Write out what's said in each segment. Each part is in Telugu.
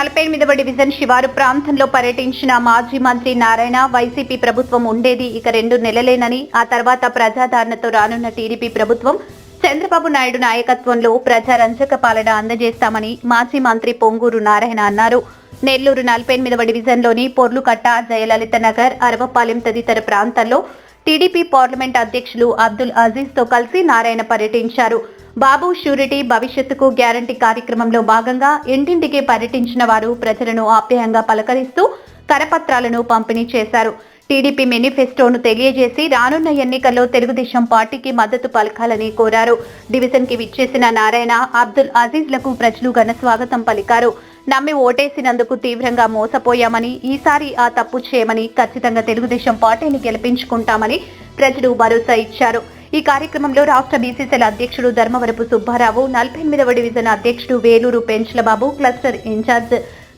నలభై ఎనిమిదవ డివిజన్ శివారు ప్రాంతంలో పర్యటించిన మాజీ మంత్రి నారాయణ వైసీపీ ప్రభుత్వం ఉండేది ఇక రెండు నెలలేనని ఆ తర్వాత ప్రజాదరణతో రానున్న టీడీపీ ప్రభుత్వం చంద్రబాబు నాయుడు నాయకత్వంలో ప్రజారంజక పాలన అందజేస్తామని మాజీ మంత్రి పొంగూరు నారాయణ అన్నారు. నెల్లూరు నలభై ఎనిమిదవ డివిజన్లోని పొర్లుకట్ట జయలలిత నగర్ అరవపాలెం తదితర ప్రాంతాల్లో టీడీపీ పార్లమెంట్ అధ్యక్షులు అబ్దుల్ అజీజ్తో కలిసి నారాయణ పర్యటించారు. బాబు షూరిటీ భవిష్యత్తుకు గ్యారంటీ కార్యక్రమంలో భాగంగా ఇంటింటికి పర్యటించిన వారు ప్రజలను ఆప్యాయంగా పలకరిస్తూ కరపత్రాలను పంపిణీ చేశారు. టీడీపీ మేనిఫెస్టోను తెలియజేసి రానున్న ఎన్నికల్లో తెలుగుదేశం పార్టీకి మద్దతు పలకాలని కోరారు. డివిజన్కి విచ్చేసిన నారాయణ అబ్దుల్ అజీజ్లకు ప్రజలు ఘన స్వాగతం పలికారు. నమ్మి ఓటేసినందుకు తీవ్రంగా మోసపోయామని ఈసారి ఆ తప్పు చేయమని ఖచ్చితంగా తెలుగుదేశం పార్టీని గెలిపించుకుంటామని ప్రజలు భరోసా ఇచ్చారు. ఈ కార్యక్రమంలో రాష్ట్ర బీసీసీల అధ్యక్షుడు ధర్మవరపు సుబ్బారావు నలభై ఎనిమిదవ డివిజన్ అధ్యక్షుడు Veluru Penchalababu cluster incharge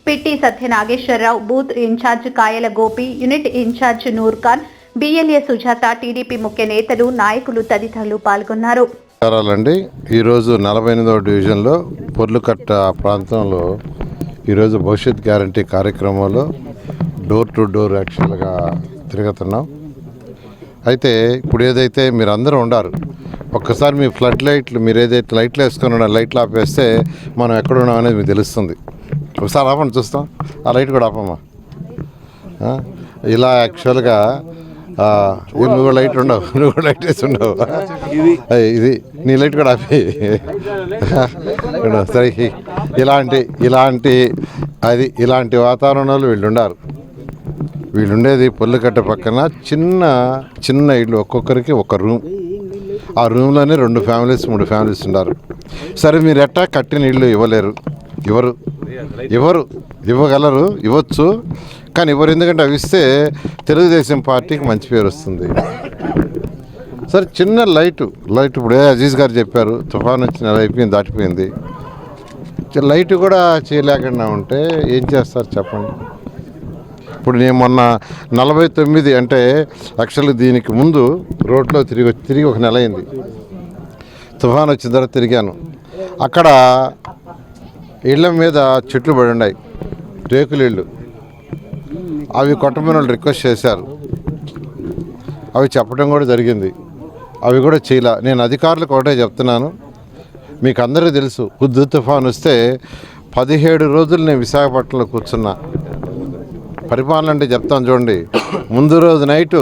Pitti Satyanageswararao booth incharge Kayala Gopi unit incharge Noorkhan BLA Sujatha TDP ముఖ్య నేతలు నాయకులు తదితరులు పాల్గొన్నారు. నమస్కారాలండి. ఈరోజు నలభై ఎనిమిదవ డివిజన్లో పొర్లుకట్ట ప్రాంతంలో ఈరోజు భవిష్యత్ గ్యారంటీ కార్యక్రమంలో డోర్ టు డోర్ యాక్చువల్గా తిరుగుతున్నాం. అయితే ఇప్పుడు ఏదైతే మీరు అందరూ ఉండారు ఒక్కసారి మీ ఫ్లడ్ లైట్లు మీరు ఏదైతే లైట్లు వేసుకొని ఉన్న లైట్లు ఆపేస్తే మనం ఎక్కడ ఉన్నాం అనేది మీకు తెలుస్తుంది. ఒకసారి ఆపండి చూస్తాం. ఆ లైట్ కూడా ఆపమ్మా. ఇలా యాక్చువల్గా నువ్వు లైట్ ఉండవు నువ్వు కూడా లైట్ వేసి ఉండవు. ఇది. నీ లైట్ కూడా ఆపి. సరే ఇలాంటి ఇలాంటి అది ఇలాంటి వాతావరణంలో వీళ్ళు ఉండారు. వీళ్ళు ఉండేది పొల్లుకట్ట పక్కన చిన్న చిన్న ఇల్లు ఒక్కొక్కరికి ఒక రూమ్. ఆ రూమ్లోనే రెండు ఫ్యామిలీస్ మూడు ఫ్యామిలీస్ ఉన్నారు సరే మీరు ఎట్టా కట్టిన ఇల్లు ఇవ్వలేరు. ఇవ్వరు. ఇవ్వరు. ఇవ్వగలరు. ఇవ్వచ్చు. కానీ ఇవ్వరు. ఎందుకంటే అవి ఇస్తే తెలుగుదేశం పార్టీకి మంచి పేరు వస్తుంది. సరే చిన్న లైటు. లైట్ ఇప్పుడు అజీజ్ గారు చెప్పారు. తుఫాన్ వచ్చి నెల అయిపోయింది దాటిపోయింది. లైట్ కూడా చేయలేకుండా ఉంటే ఏం చేస్తారు చెప్పండి? ఇప్పుడు నేను మొన్న నలభై తొమ్మిది అంటే యాక్చువల్లీ దీనికి ముందు రోడ్లో తిరిగి తిరిగి ఒక నెల అయింది. తుఫాన్ వచ్చిన తర్వాత తిరిగాను. అక్కడ ఇళ్ళ మీద చెట్లు పడి ఉన్నాయి. రేకులు ఇళ్ళు. అవి కొట్టమని వాళ్ళు రిక్వెస్ట్ చేశారు. అవి చెప్పడం కూడా జరిగింది. అవి కూడా చేయలే. నేను అధికారులకు ఒకటే చెప్తున్నాను. మీకు అందరికీ తెలుసు హుద్దు తుఫాన్ వస్తే పదిహేడు రోజులు నేను విశాఖపట్నంలో కూర్చున్నా. పరిపాలన అంటే చెప్తాను చూడండి. ముందు రోజు నైటు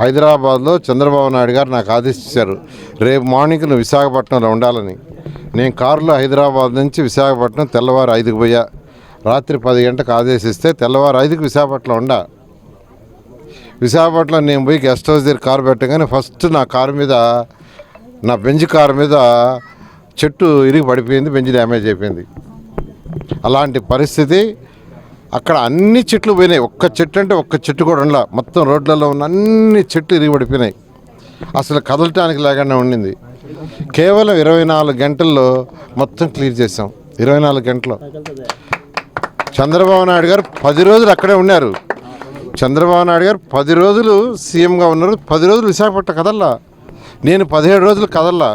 హైదరాబాద్లో చంద్రబాబు నాయుడు గారు నాకు ఆదేశించారు. రేపు మార్నింగ్ నువ్వు విశాఖపట్నంలో ఉండాలని. నేను కారులో హైదరాబాద్ నుంచి విశాఖపట్నం తెల్లవారు ఐదుకు పోయా. రాత్రి పది గంటకు ఆదేశిస్తే తెల్లవారు ఐదుకు విశాఖపట్నం ఉండా. విశాఖపట్నం నేను పోయి గెస్ట్ హౌస్ దగ్గర కారు పెట్టగానే ఫస్ట్ నా కారు మీద నా బెంజ్ కారు మీద చెట్టు ఇరిగి పడిపోయింది బెంజ్ డ్యామేజ్ అయిపోయింది. అలాంటి పరిస్థితి అక్కడ అన్ని చెట్లు పోయినాయి. ఒక్క చెట్టు అంటే ఒక్క చెట్టు కూడా ఉండలా. మొత్తం రోడ్లలో ఉన్న అన్ని చెట్లు ఇరిగిపడిపోయినాయి. అసలు కదలటానికి లేకుండా ఉండింది. కేవలం ఇరవై నాలుగు గంటల్లో మొత్తం క్లియర్ చేసాం ఇరవై నాలుగు గంటలు చంద్రబాబు నాయుడు గారు పది రోజులు అక్కడే ఉన్నారు. చంద్రబాబు నాయుడు గారు పది రోజులు సీఎంగా ఉన్నారు. పది రోజులు విశాఖపట్నం కదల్లా. నేను పదిహేడు రోజులు కదల్లా.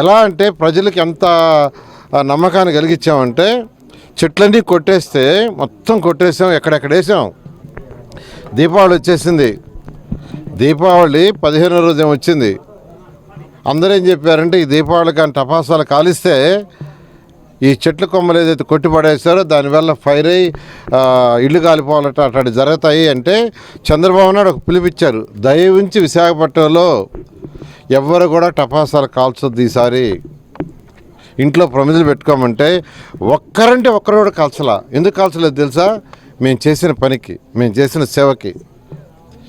ఎలా అంటే ప్రజలకి ఎంత ఆ, నమ్మకాన్ని కలిగించామంటే చెట్లన్నీ కొట్టేస్తే మొత్తం కొట్టేసాం ఎక్కడెక్కడ వేసాం. దీపావళి వచ్చేసింది. దీపావళి పదిహేనో రోజు వచ్చింది. అందరూ ఏం చెప్పారంటే ఈ దీపావళి కానీ టపాసాలు కాలిస్తే ఈ చెట్ల కొమ్మలు ఏదైతే కొట్టి పడేస్తారో దానివల్ల ఫైర్ అయ్యి ఇల్లు కాలిపోవాలంటే అట్లాంటి జరుగుతాయి అంటే చంద్రబాబు నాయుడు ఒక పిలిపిచ్చారు దయవుంచి విశాఖపట్నంలో ఎవ్వరు కూడా టపాసాలు కాల్చొద్దు ఈసారి. ఇంట్లో ప్రమిదలు పెట్టుకోమంటే ఒక్కరంటే ఒక్కరు కూడా కాల్చలా. ఎందుకు కాల్చలేదు తెలుసా? మేము చేసిన పనికి మేము చేసిన సేవకి.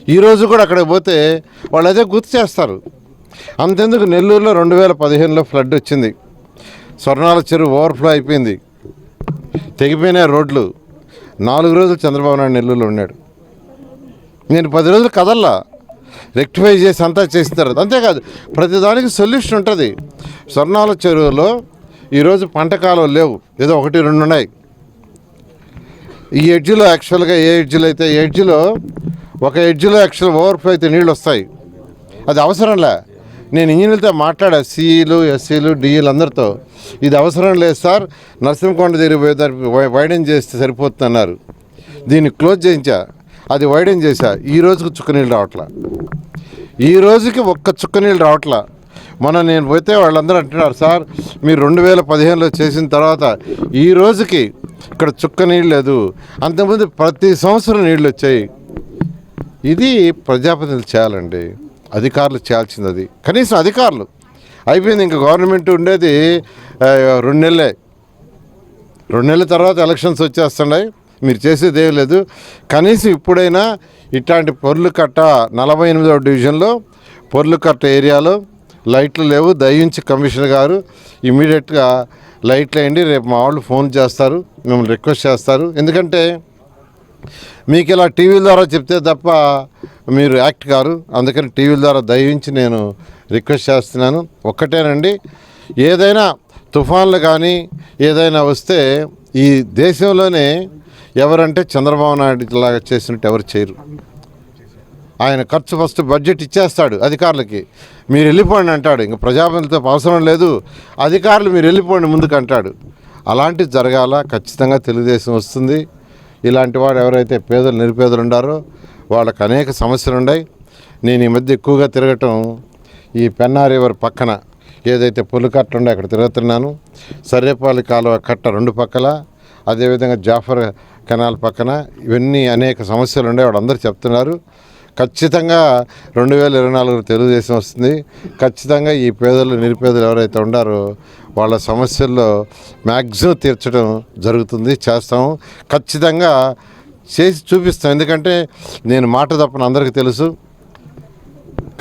ఈరోజు కూడా అక్కడికి పోతే వాళ్ళు అదే గుర్తు చేస్తారు. అంతెందుకు నెల్లూరులో రెండు వేల పదిహేనులో ఫ్లడ్ వచ్చింది. స్వర్ణాల చెరువు ఓవర్ఫ్లో అయిపోయింది. తెగిపోయిన రోడ్లు. నాలుగు రోజులు చంద్రబాబు నాయుడు నెల్లూరులో ఉన్నాడు. నేను పది రోజులు కదల్లా. రెక్టిఫై చేసి అంతా చేసిన తర్వాత అంతేకాదు ప్రతిదానికి సొల్యూషన్ ఉంటుంది. స్వర్ణాల చెరువులో ఈరోజు పంట కాలువలు లేవు. ఏదో ఒకటి రెండు ఉన్నాయి. ఈ ఎడ్జిలో యాక్చువల్గా ఏ ఎడ్జిలో అయితే ఏ ఎడ్జ్లో ఒక ఎడ్జిలో యాక్చువల్ ఓవర్ఫ్లో అయితే నీళ్ళు వస్తాయి. అది అవసరంలే నేను ఇంజనీర్లతో మాట్లాడా సిఈలు ఎస్సీలు డిఈలు అందరితో. ఇది అవసరం లేదు సార్. నరసింహకొండ దగ్గర పోయేదానికి వైడెన్ చేస్తే సరిపోతుంది అన్నారు దీన్ని క్లోజ్ చేయించా. అది వైడెన్ చేశా. ఈ రోజుకు చుక్క నీళ్ళు రావట్లా. ఈ రోజుకి ఒక్క చుక్క నీళ్ళు రావట్లా. మొన్న నేను పోతే వాళ్ళందరూ అంటున్నారు సార్ మీరు రెండు వేల పదిహేనులో చేసిన తర్వాత ఈ రోజుకి ఇక్కడ చుక్క నీళ్ళు లేదు. అంతకుముందు ప్రతి సంవత్సరం నీళ్ళు వచ్చాయి. ఇది ప్రజాప్రతినిధులు చేయాలండి. అధికారులు చేయాల్సింది అది కనీసం అధికారులు. అయిపోయింది ఇంకా గవర్నమెంట్ ఉండేది రెండు నెలలే. రెండు నెలల తర్వాత ఎలక్షన్స్ వచ్చేస్తున్నాయి. మీరు చేసేది ఏం లేదు. కనీసం ఇప్పుడైనా ఇట్లాంటి పొర్లు కట్ట నలభై ఎనిమిదవ డివిజన్లో పొర్లు కట్ట ఏరియాలో లైట్లు లేవు దయించి కమిషనర్ గారు ఇమీడియట్గా లైట్లు వేయండి రేపు మా వాళ్ళు ఫోన్ చేస్తారు మిమ్మల్ని రిక్వెస్ట్ చేస్తారు. ఎందుకంటే మీకు ఇలా టీవీల ద్వారా చెప్తే తప్ప మీరు యాక్ట్ కారు. అందుకని టీవీల ద్వారా దయించి నేను రిక్వెస్ట్ చేస్తున్నాను. ఒక్కటేనండి ఏదైనా తుఫాన్లు కానీ ఏదైనా వస్తే ఈ దేశంలోనే ఎవరంటే చంద్రబాబు నాయుడు లాగా చేసినట్టు ఎవరు చేయరు. ఆయన ఖర్చు ఫస్ట్ బడ్జెట్ ఇచ్చేస్తాడు అధికారులకి. మీరు వెళ్ళిపోండి అంటాడు. ఇంకా ప్రజాప్రతినిధులతో అవసరం లేదు. అధికారులు మీరు వెళ్ళిపోండి ముందుకు అంటాడు. అలాంటివి జరగాల. ఖచ్చితంగా తెలుగుదేశం వస్తుంది. ఇలాంటి వాడు ఎవరైతే పేదలు నిరుపేదలు ఉండారో వాళ్ళకు అనేక సమస్యలు ఉన్నాయి. నేను ఈ మధ్య ఎక్కువగా తిరగటం ఈ పెన్నా రివర్ పక్కన ఏదైతే పుల్లు కట్ట ఉందో అక్కడ తిరుగుతున్నాను. సర్రేపాలి కాలువ కట్ట రెండు పక్కల అదేవిధంగా జాఫర్ కెనాల్ పక్కన ఇవన్నీ అనేక సమస్యలు ఉన్నాయి. వాళ్ళందరూ చెప్తున్నారు. ఖచ్చితంగా రెండు వేల ఇరవై నాలుగు తెలుగుదేశం వస్తుంది. ఖచ్చితంగా ఈ పేదలు నిరుపేదలు ఎవరైతే ఉండారో వాళ్ళ సమస్యల్లో మ్యాక్సిమం తీర్చడం జరుగుతుంది చేస్తాము. ఖచ్చితంగా చేసి చూపిస్తాం. ఎందుకంటే నేను మాట తప్పని అందరికీ తెలుసు.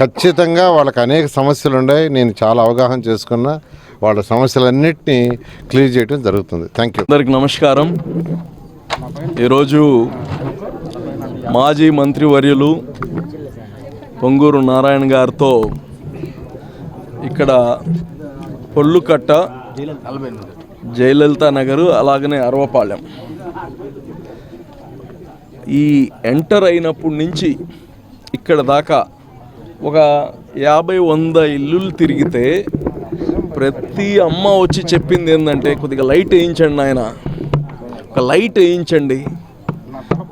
ఖచ్చితంగా వాళ్ళకి అనేక సమస్యలు ఉన్నాయి. నేను చాలా అవగాహన చేసుకున్నా. వాళ్ళ సమస్యలన్నింటినీ క్లియర్ చేయడం జరుగుతుంది. Thank you. అందరికి నమస్కారం. ఈరోజు మాజీ మంత్రివర్యులు పొంగూరు నారాయణ గారితో ఇక్కడ పొల్లుకట్ట జయలలిత నగరు అలాగనే అరవపాలెం. ఈ ఎంటర్ అయినప్పటి నుంచి ఇక్కడ దాకా ఒక యాభై వంద ఇల్లులు తిరిగితే ప్రతి అమ్మ వచ్చి చెప్పింది ఏంటంటే కొద్దిగా లైట్ వేయించండి ఆయన ఒక లైట్ వేయించండి.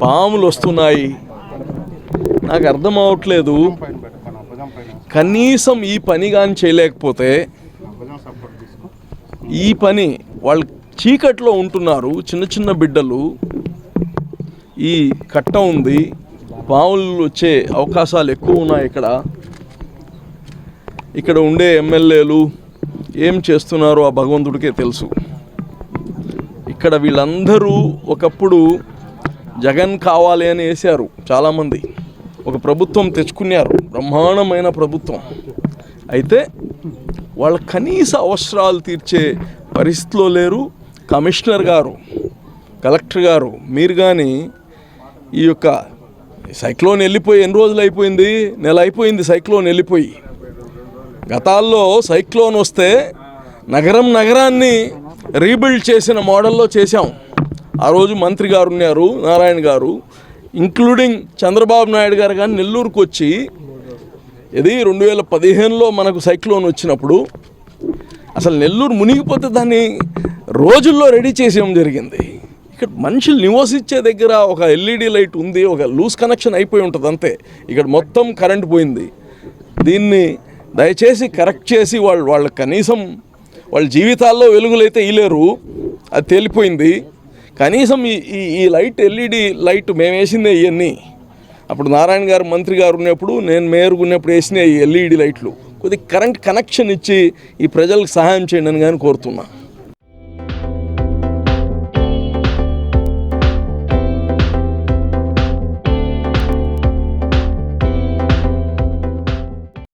పాములు వస్తున్నాయి. నాకు అర్థం అవట్లేదు. కనీసం ఈ పని కానీ చేయలేకపోతే ఈ పని వాళ్ళు చీకట్లో ఉంటున్నారు చిన్న చిన్న బిడ్డలు. ఈ కట్ట ఉంది. పాములు వచ్చే అవకాశాలు ఎక్కువ ఉన్నాయి ఇక్కడ. ఇక్కడ ఉండే ఎమ్మెల్యేలు ఏం చేస్తున్నారో ఆ భగవంతుడికే తెలుసు. ఇక్కడ వీళ్ళందరూ ఒకప్పుడు జగన్ కావాలి అని వేశారు చాలామంది. ఒక ప్రభుత్వం తెచ్చుకున్నారు. బ్రహ్మాండమైన ప్రభుత్వం. అయితే వాళ్ళ కనీస అవసరాలు తీర్చే పరిస్థితిలో లేరు కమిషనర్ గారు కలెక్టర్ గారు. మీరు కానీ ఈ యొక్క సైక్లోన్ వెళ్ళిపోయి ఎన్ని రోజులు అయిపోయింది? నెల అయిపోయింది సైక్లోన్ వెళ్ళిపోయి. గతాల్లో సైక్లోన్ వస్తే నగరం నగరాన్ని రీబిల్డ్ చేసిన మోడల్లో చేశాం. ఆ రోజు మంత్రి గారు ఉన్నారు నారాయణ గారు. ఇంక్లూడింగ్ చంద్రబాబు నాయుడు గారు కానీ నెల్లూరుకు వచ్చి ఇది రెండు వేల పదిహేనులో మనకు సైక్లోన్ వచ్చినప్పుడు అసలు నెల్లూరు మునిగిపోతే దాన్ని రోజుల్లో రెడీ చేసేయడం జరిగింది. ఇక్కడ మనుషులు నివసించే దగ్గర ఒక ఎల్ఈడి లైట్ ఉంది ఒక లూజ్ కనెక్షన్ అయిపోయి ఉంటుంది అంతే. ఇక్కడ మొత్తం కరెంట్ పోయింది. దీన్ని దయచేసి కరెక్ట్ చేసి వాళ్ళు వాళ్ళ కనీసం వాళ్ళ జీవితాల్లో వెలుగులైతే ఇలేరు అది తేలిపోయింది. కనీసం ఈ ఈ ఈ లైట్ ఎల్ఈడి లైట్ మేము వేసిందే ఇవన్నీ అప్పుడు నారాయణ గారు మంత్రి గారు ఉన్నప్పుడు నేను మేయర్గా ఉన్నప్పుడు వేసిన ఈ ఎల్ఈడి లైట్లు. కొద్దిగా కరెంట్ కనెక్షన్ ఇచ్చి ఈ ప్రజలకు సహాయం చేయండి అని కానీ కోరుతున్నాను